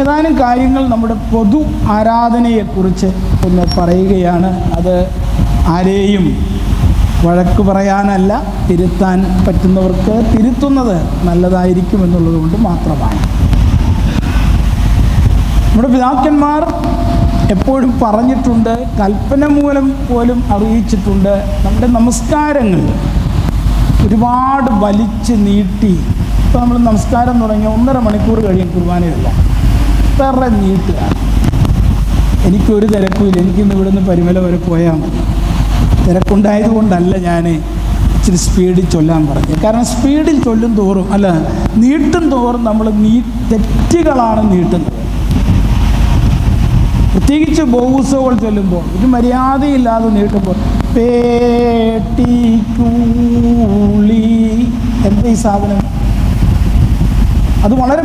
ഏതാനും കാര്യങ്ങൾ നമ്മുടെ പൊതു ആരാധനയെക്കുറിച്ച് ഒന്ന് പറയുകയാണ്. അത് ആരെയും വഴക്ക് പറയാനല്ല തിരുത്താൻ പറ്റുന്നവർക്ക് തിരുത്തുന്നത് നല്ലതായിരിക്കും എന്നുള്ളത് കൊണ്ട് മാത്രമാണ്. നമ്മുടെ പിതാക്കന്മാർ എപ്പോഴും പറഞ്ഞിട്ടുണ്ട് കൽപ്പന മൂലം പോലും അറിയിച്ചിട്ടുണ്ട്. നമ്മുടെ നമസ്കാരങ്ങൾ ഒരുപാട് വലിച്ചു നീട്ടി. ഇപ്പോൾ നമ്മൾ നമസ്കാരം തുടങ്ങി ഒന്നര മണിക്കൂർ കഴിയും കുർബാനയല്ല. വേറെ നീട്ടുക എനിക്കൊരു തിരക്കുമില്ല. എനിക്കിന്ന് ഇവിടുന്ന് പരിമല വരെ പോയാൽ മതി. തിരക്കുണ്ടായത് കൊണ്ടല്ല ഞാൻ ഇച്ചിരി സ്പീഡിൽ ചൊല്ലാൻ പറഞ്ഞു കാരണം സ്പീഡിൽ ചൊല്ലും തോറും അല്ല നീട്ടും തോറും നമ്മൾ നീ തെറ്റുകളാണ് നീട്ടുന്നത്. പ്രത്യേകിച്ച് ബോസുകൾ ചൊല്ലുമ്പോൾ ഇത് മര്യാദയില്ലാതെ നീട്ടുമ്പോൾ പേട്ടിക്കൂളി എന്താ ഈ സാധനം? അത് വളരെ